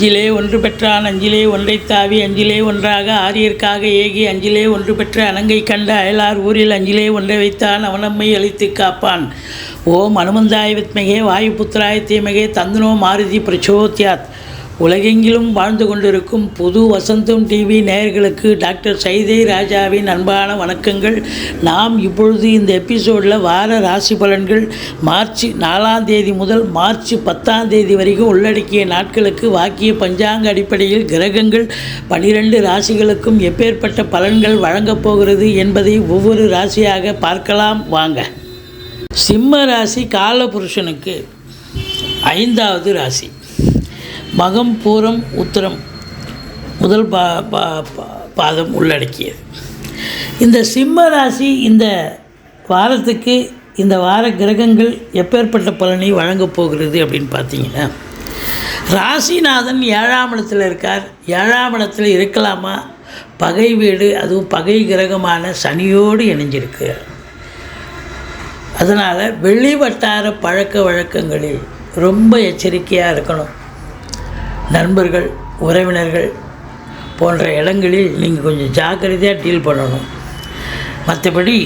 அஞ்சிலே ஒன்று பெற்றான் அஞ்சிலே ஒன்றைத் தாவி அஞ்சிலே ஒன்றாக ஆரியர்க்காக ஏகி அஞ்சிலே ஒன்று பெற்ற அணங்கை கண்ட அயலார் ஊரில் அஞ்சிலே ஒன்றை வைத்தான் அவனம்மை அழித்து காப்பான். ஓம் அனுமந்தாய வித்மகே வாயுபுத்திராய தீமகே தந்தனோ மாருதி பிரச்சோத்யாத். உலகெங்கிலும் வாழ்ந்து கொண்டிருக்கும் புது வசந்தம் டிவி நேயர்களுக்கு டாக்டர் சைதை ராஜாவின் அன்பான வணக்கங்கள். நாம் இப்பொழுது இந்த எபிசோடில் வார ராசி பலன்கள் மார்ச் நாலாம் தேதி முதல் மார்ச் பத்தாம் தேதி வரைக்கும் உள்ளடக்கிய நாட்களுக்கு வாக்கிய பஞ்சாங்க அடிப்படையில் கிரகங்கள் பனிரெண்டு ராசிகளுக்கும் எப்பேற்பட்ட பலன்கள் வழங்கப் போகிறது என்பதை ஒவ்வொரு ராசியாக பார்க்கலாம். வாங்க. சிம்ம ராசி காலபுருஷனுக்கு ஐந்தாவது ராசி. மகம் பூரம் உத்தரம் முதல் பா பா பா- பாதம் உள்ளடக்கியது. இந்த சிம்ம ராசி இந்த வாரத்துக்கு இந்த வார கிரகங்கள் எப்பேற்பட்ட பலனை வழங்கப் போகிறது அப்படின்னு பார்த்தீங்கன்னா ராசிநாதன் ஏழாம் இடத்தில் இருக்கார். ஏழாம் இடத்தில் இருக்கலாமா? பகை வீடு அதுவும் பகை கிரகமான சனியோடு இணைஞ்சிருக்கு. அதனால் வெளி வட்டார பழக்க வழக்கங்களில் ரொம்ப எச்சரிக்கையாக இருக்கணும். நண்பர்கள் உறவினர்கள் போன்ற இடங்களில் நீங்கள் கொஞ்சம் ஜாக்கிரதையாக டீல் பண்ணணும். மற்றபடி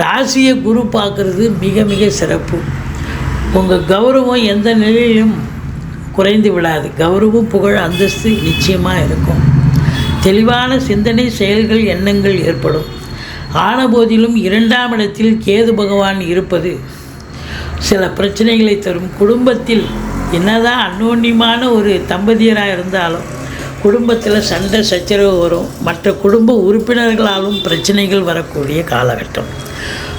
ராசியை குரு பார்க்குறது மிக மிக சிறப்பு. உங்கள் கௌரவம் எந்த நிலையிலும் குறைந்து விடாது. கௌரவம் புகழ் அந்தஸ்து நிச்சயமாக இருக்கும். தெளிவான சிந்தனை செயல்கள் எண்ணங்கள் ஏற்படும். ஆன போதிலும் இரண்டாம் இடத்தில் கேது பகவான் இருப்பது சில பிரச்சனைகளை தரும். குடும்பத்தில் என்னதான் அன்னோன்யமான ஒரு தம்பதியராக இருந்தாலும் குடும்பத்தில் சண்டை சச்சரவு வரும். மற்ற குடும்ப உறுப்பினர்களாலும் பிரச்சனைகள் வரக்கூடிய காலகட்டம்.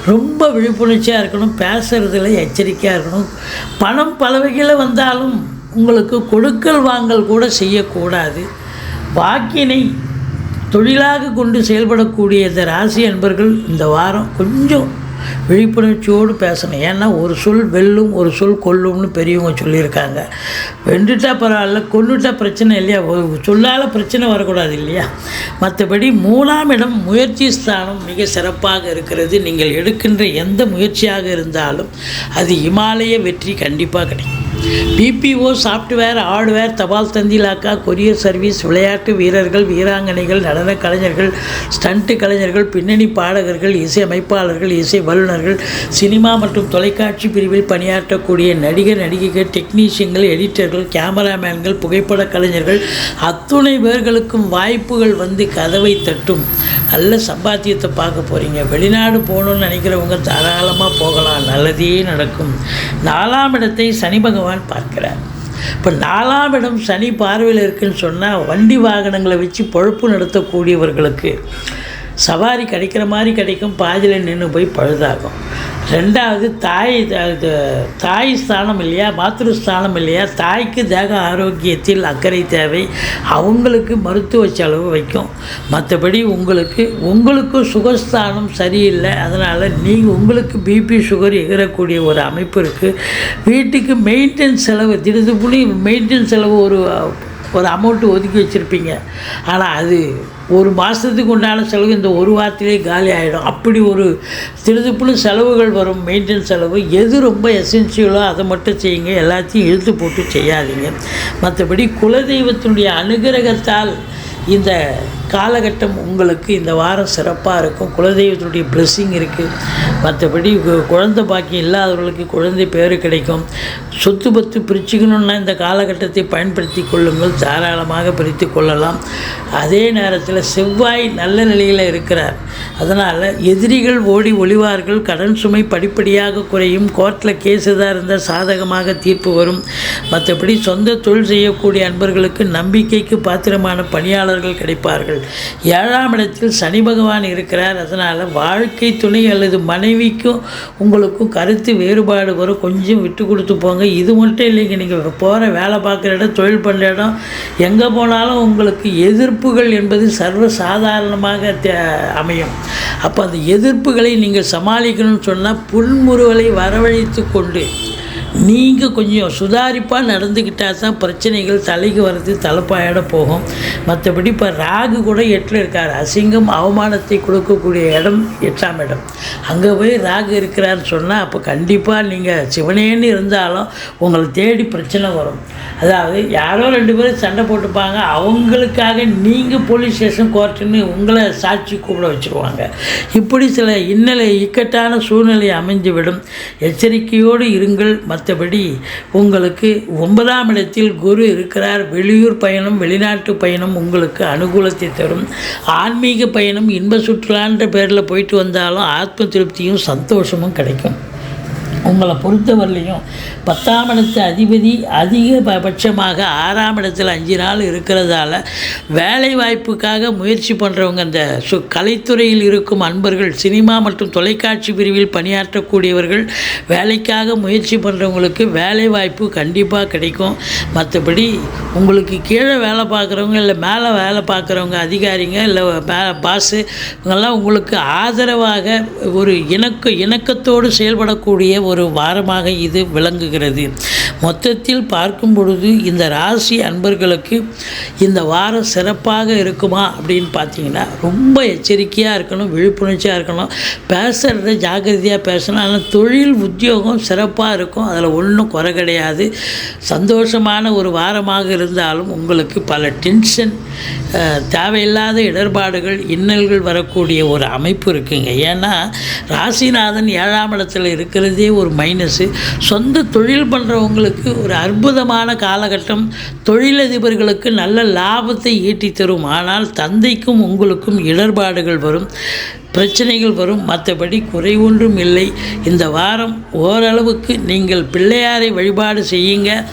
ரொம்ப விழிப்புணர்ச்சியாக இருக்கணும் பேசுகிறதுல எச்சரிக்கையாக இருக்கணும். பணம் பல வகையில் வந்தாலும் உங்களுக்கு கொடுக்கல் வாங்கல் கூட செய்யக்கூடாது. வாக்கினை தொழிலாக கொண்டு செயல்படக்கூடிய இந்த ராசி அன்பர்கள் இந்த வாரம் கொஞ்சம் விழிப்புணர்ச்சியோடு பேசணும். ஏன்னா ஒரு சொல் வெல்லும் ஒரு சொல் கொல்லும்னு பெரியவங்க சொல்லியிருக்காங்க. வெண்டுட்டா பரவாயில்ல கொண்டுட்டா பிரச்சனை இல்லையா? சொல்லால் பிரச்சனை வரக்கூடாது இல்லையா? மற்றபடி மூணாம் இடம் முயற்சி ஸ்தானம் மிக சிறப்பாக இருக்கிறது. நீங்கள் எடுக்கின்ற எந்த முயற்சியாக இருந்தாலும் அது இமாலய வெற்றி கண்டிப்பாக கிடைக்கும். பிபிஓ சாஃப்ட்வேர் ஹார்ட்வேர் தபால் தந்திலாக்கா கொரியர் சர்வீஸ் விளையாட்டு வீரர்கள் வீராங்கனைகள் நடன கலைஞர்கள் ஸ்டண்ட் கலைஞர்கள் பின்னணி பாடகர்கள் இசை அமைப்பாளர்கள் இசை வல்லுநர்கள் சினிமா மற்றும் தொலைக்காட்சி பிரிவில் பணியாற்றக்கூடிய நடிகர் நடிகைகள் டெக்னீஷியன்கள் எடிட்டர்கள் கேமராமேன்கள் புகைப்பட கலைஞர்கள் அத்துணை பேர்களுக்கும் வாய்ப்புகள் வந்து கதவை தட்டும். நல்ல சம்பாத்தியத்தை பார்க்க போகிறீங்க வெளிநாடு போகணும்னு நினைக்கிறவங்க தாராளமாக போகலாம். நல்லதே நடக்கும். நாலாம் இடத்தை சனி பகவான் பார்க்கிறார். இப்போ நாலாம் இடம் சனி பார்வையில் இருக்குன்னு சொன்னால் வண்டி வாகனங்களை வச்சு பொழப்பு நடத்தக்கூடியவர்களுக்கு சவாரி கிடைக்கிற மாதிரி கிடைக்கும் பாதியில் நின்று போய் பழுதாகும். ரெண்டாவது தாய் அது தாய் ஸ்தானம் இல்லையா மாத்திருஸ்தானம் இல்லையா தாய்க்கு தேக ஆரோக்கியத்தில் அக்கறை தேவை அவங்களுக்கு மருத்துவ செலவு வைக்கும். மற்றபடி உங்களுக்கு உங்களுக்கு சுகஸ்தானம் சரியில்லை அதனால் நீங்கள் உங்களுக்கு பிபி சுகர் எகிறக்கூடிய ஒரு அமைப்பு இருக்குது வீட்டுக்கு மெயின்டெனன்ஸ் செலவு திடுதுப்புனி மெயின்டெனன்ஸ் செலவு ஒரு ஒரு அமௌண்ட்டு ஒதுக்கி வச்சுருப்பீங்க. ஆனால் அது ஒரு மாதத்துக்கு உண்டான செலவு இந்த ஒரு வாரத்திலே காலி ஆகிடும் அப்படி ஒரு திருதுப்புன்னு செலவுகள் வரும். மெயின்டெனன்ஸ் செலவு எது ரொம்ப எசென்சியலோ அதை மட்டும் செய்யுங்க. எல்லாத்தையும் இழுத்து போட்டு செய்யாதீங்க. மற்றபடி குலதெய்வத்தினுடைய அனுகிரகத்தால் இந்த காலகட்டம் உங்களுக்கு இந்த வாரம் சிறப்பாக இருக்கும். குலதெய்வத்தினுடைய blessing இருக்குது மற்றபடி குழந்தை பாக்கியம் இல்லாதவர்களுக்கு குழந்தை பேர் கிடைக்கும். சொத்து பத்து பிரிச்சுக்கணுன்னா இந்த காலகட்டத்தை பயன்படுத்தி கொள்ளுங்கள். தாராளமாக பிரித்து கொள்ளலாம். அதே நேரத்தில் செவ்வாய் நல்ல நிலையில் இருக்கிறார். அதனால் எதிரிகள் ஓடி ஒளிவார்கள். கடன் சுமை படிப்படியாக குறையும். கோர்ட்டில் கேஸ் எதாக இருந்தால் சாதகமாக தீர்ப்பு வரும். மற்றபடி சொந்த தொழில் செய்யக்கூடிய அன்பர்களுக்கு நம்பிக்கைக்கு பாத்திரமான பணியாளர்கள் கிடைப்பார்கள். ஏழாம் இடத்தில் சனி பகவான் இருக்கிறார். அதனால் வாழ்க்கை துணை அல்லது மனைவிக்கும் உங்களுக்கும் கருத்து வேறுபாடு வரும். கொஞ்சம் விட்டு கொடுத்து போங்க. இது மட்டும் இல்லைங்க. நீங்கள் போகிற வேலை பார்க்குற இடம் தொழில் பண்ணுற இடம் எங்கே போனாலும் உங்களுக்கு எதிர்ப்புகள் என்பது சர்வ சாதாரணமாக தே- அமையும். அப்போ அந்த எதிர்ப்புகளை நீங்கள் சமாளிக்கணும்னு சொன்னால் புன்முறுவலை வரவழைத்து கொண்டு நீங்கள் கொஞ்சம் சுதாரிப்பாக நடந்துக்கிட்டால் தான் பிரச்சனைகள் தலைக்கு வர்றது தலைப்பாயிட போகும். மற்றபடி இப்போ ராகு கூட எட்டில் இருக்கார். அசிங்கம் அவமானத்தை கொடுக்கக்கூடிய இடம் எட்டாம் இடம். அங்கே போய் ராகு இருக்கிறாருன்னு சொன்னால் அப்போ கண்டிப்பாக நீங்கள் சிவனேன்னு இருந்தாலும் உங்களை தேடி பிரச்சனை வரும். அதாவது யாரோ ரெண்டு பேரும் சண்டை போட்டுப்பாங்க. அவங்களுக்காக நீங்கள் போலீஸ் ஸ்டேஷன் கோர்ட்டுன்னு உங்களை சாட்சி கூப்பிட வச்சுருவாங்க. இப்படி சில இன்னலை இக்கட்டான சூழ்நிலை அமைந்துவிடும். எச்சரிக்கையோடு இருங்கள். மற்றபடி உங்களுக்கு ஒன்பதாம் இடத்தில் குரு இருக்கிறார். வெளியூர் பயணம் வெளிநாட்டு பயணம் உங்களுக்கு அனுகூலத்தை தரும். ஆன்மீக பயணம் இன்ப சுற்றுலான்ற பேரில் போயிட்டு வந்தாலும் ஆத்ம திருப்தியும் சந்தோஷமும் கிடைக்கும். உங்களை பொறுத்தவரையிலையும் பத்தாம் இடத்து அதிபதி அதிகபட்சமாக ஆறாம் இடத்தில் அஞ்சு நாள் இருக்கிறதால வேலை வாய்ப்புக்காக முயற்சி பண்ணுறவங்க அந்த சு கலைத்துறையில் இருக்கும் அன்பர்கள் சினிமா மற்றும் தொலைக்காட்சி பிரிவில் பணியாற்றக்கூடியவர்கள் வேலைக்காக முயற்சி பண்ணுறவங்களுக்கு வேலை வாய்ப்பு கண்டிப்பாக கிடைக்கும். மற்றபடி உங்களுக்கு கீழே வேலை பார்க்குறவங்க இல்லை மேலே வேலை பார்க்குறவங்க அதிகாரிங்க இல்லை மே பாஸு இவங்கெல்லாம் உங்களுக்கு ஆதரவாக ஒரு இணக்க இணக்கத்தோடு செயல்படக்கூடிய ஒரு வாரமாக இது விளங்குகிறது. மொத்தத்தில் பார்க்கும் பொழுது இந்த ராசி அன்பர்களுக்கு இந்த வாரம் சிறப்பாக இருக்குமா அப்படின்னு பார்த்தீங்கன்னா ரொம்ப எச்சரிக்கையாக இருக்கணும் விழிப்புணர்ச்சியாக இருக்கணும். பேசுகிறத ஜாக்கிரதையாக பேசணும் ஆனால் தொழில் உத்தியோகம் சிறப்பாக இருக்கும். அதில் ஒன்றும் குறை கிடையாது. சந்தோஷமான ஒரு வாரமாக இருந்தாலும் உங்களுக்கு பல டென்ஷன் தேவையில்லாத இடர்பாடுகள் இன்னல்கள் வரக்கூடிய ஒரு அமைப்பு இருக்குங்க. ஏன்னா ராசிநாதன் ஏழாம் இடத்தில் இருக்கிறதே ஒரு மைனஸு சொந்த தொழில் பண்ணுறவங்களுக்கு ஒரு அற்புதமான காலகட்டம். தொழிலதிபர்களுக்கு நல்ல லாபத்தை ஈட்டி தரும். ஆனால் தந்தைக்கும் உங்களுக்கும் இடர்பாடுகள் வரும் பிரச்சனைகள் வரும். மற்றபடி குறை ஒன்றும் இல்லை. இந்த வாரம் ஓரளவுக்கு நீங்கள் பிள்ளையாரை வழிபாடு செய்யுங்க.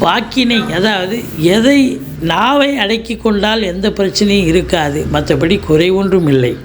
வாக்கினை அதாவது எதை நாவை அடக்கி கொண்டால் எந்த பிரச்சனையும் இருக்காது. மற்றபடி குறை ஒன்றும் இல்லை.